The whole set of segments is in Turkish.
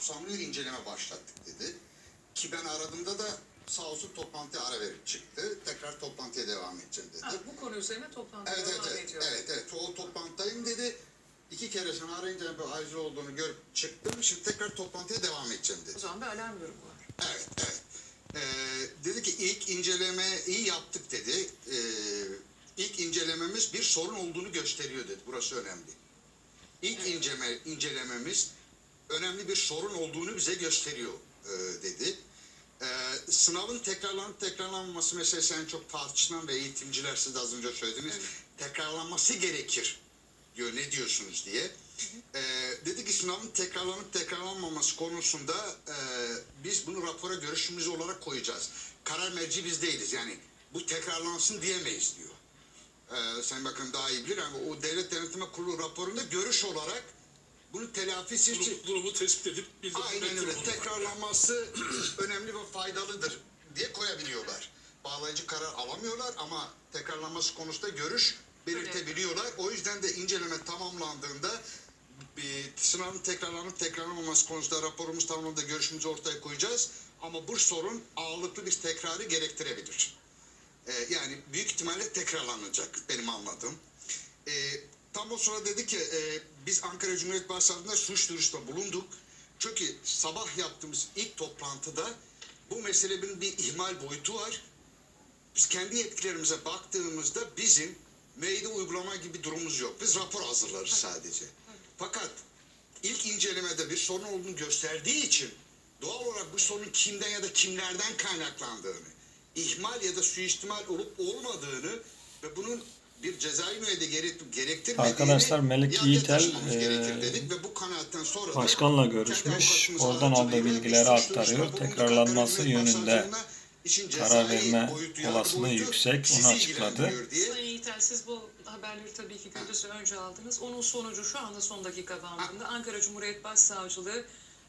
kapsamlı bir inceleme başlattık dedi. Ki ben aradığımda da sağ olsun toplantıya ara verip çıktı. Tekrar toplantıya devam edeceğim dedi. Ha, bu konu üzerine toplantı Evet evet devam evet, ediyor. evet evet o toplantıdayım dedi. İki kere seni arayınca bir acil olduğunu görüp çıktım. Şimdi tekrar toplantıya devam edeceğim dedi. O zaman bir alarm durumu var. Evet, evet. Ee, dedi ki ilk inceleme iyi yaptık dedi. Ee, ilk incelememiz bir sorun olduğunu gösteriyor dedi. Burası önemli. İlk Evet. inceleme, incelememiz önemli bir sorun olduğunu bize gösteriyor e, dedi. Ee, sınavın tekrarlanıp tekrarlanmaması meselesi en çok tartışılan ve eğitimciler siz de az önce söylediniz. Evet. Tekrarlanması gerekir diyor. Ne diyorsunuz diye. Ee, dedi ki sınavın tekrarlanıp tekrarlanmaması konusunda e, biz bunu rapora görüşümüz olarak koyacağız. Karar merci biz değiliz. Yani bu tekrarlansın diyemeyiz diyor. Ee, Sayın Bakan daha iyi bilir ama o Devlet Denetleme Kurulu raporunda görüş olarak bunu telafisi için Durumu, tespit edip bildirmek Aynen öyle. Tekrarlanması önemli ve faydalıdır diye koyabiliyorlar. Bağlayıcı karar alamıyorlar ama tekrarlanması konusunda görüş belirtebiliyorlar. O yüzden de inceleme tamamlandığında bir sınavın tekrarlanıp tekrarlanmaması konusunda raporumuz tamamlandığında görüşümüzü ortaya koyacağız. Ama bu sorun ağırlıklı bir tekrarı gerektirebilir. Ee, yani büyük ihtimalle tekrarlanacak benim anladığım. Ee, o sırada dedi ki e, biz Ankara Cumhuriyet Başsavcılığı'nda suç duyurusunda bulunduk. Çünkü sabah yaptığımız ilk toplantıda bu meselenin bir ihmal boyutu var. Biz kendi yetkilerimize baktığımızda bizim meyde uygulama gibi durumumuz yok. Biz rapor hazırlarız sadece. Fakat ilk incelemede bir sorun olduğunu gösterdiği için doğal olarak bu sorunun kimden ya da kimlerden kaynaklandığını, ihmal ya da suistimal olup olmadığını ve bunun bir cezai müeyyide gerek, gerektirmediğini Arkadaşlar, Melik Yiğitel, dedik ve bu kanaatten sonra başkanla görüşmüş, oradan aldığı bilgileri aktarıyor. Tekrarlanması yönünde karar cezai verme olasılığı yüksek, onu açıkladı. Sayın Yiğitel siz bu haberleri tabii ki gündüz önce aldınız. Onun sonucu şu anda son dakika bandında Ankara Cumhuriyet Başsavcılığı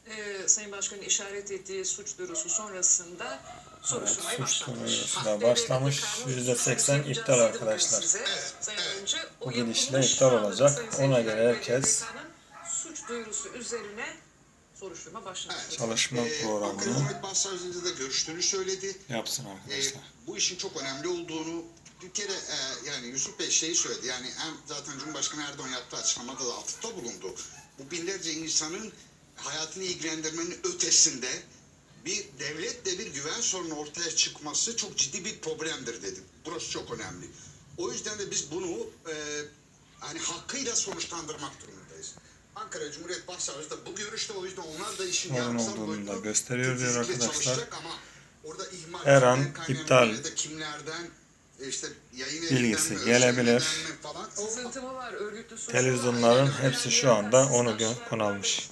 e, Sayın Başkan'ın işaret ettiği suç duyurusu sonrasında soruşturmaya suç başlamış. duyurusuna Ha, başlamış. devletin %80 kanun suçunu iptal arkadaşlar. Evet, evet. Bu gidişle iptal olacak. Ona göre herkes- suç duyurusu üzerine soruşturma başlamış. Evet. Çalışma Ee, programını Başsavcılığı'nda da görüştüğünü söyledi. yapsın Ee, arkadaşlar. bu işin çok önemli olduğunu bir kere e, yani Yusuf Bey şeyi söyledi. Yani hem zaten Cumhurbaşkanı Erdoğan yaptığı açıklamada da atıfta bulundu. Bu binlerce insanın hayatını ilgilendirmenin ötesinde bir devletle bir güven sorunu ortaya çıkması çok ciddi bir problemdir dedim. Burası çok önemli. O yüzden de biz bunu e, hani hakkıyla sonuçlandırmak durumundayız. Ankara Cumhuriyet Başsavcısı da bu görüşte o yüzden onlar da işin olduğunu da boyutunu gösteriyor diyor arkadaşlar. ama orada ihmal Her an iptal ya da kimlerden e, işte yayın bilgisi gelebilir. Televizyonların hepsi şu anda onu konu almış.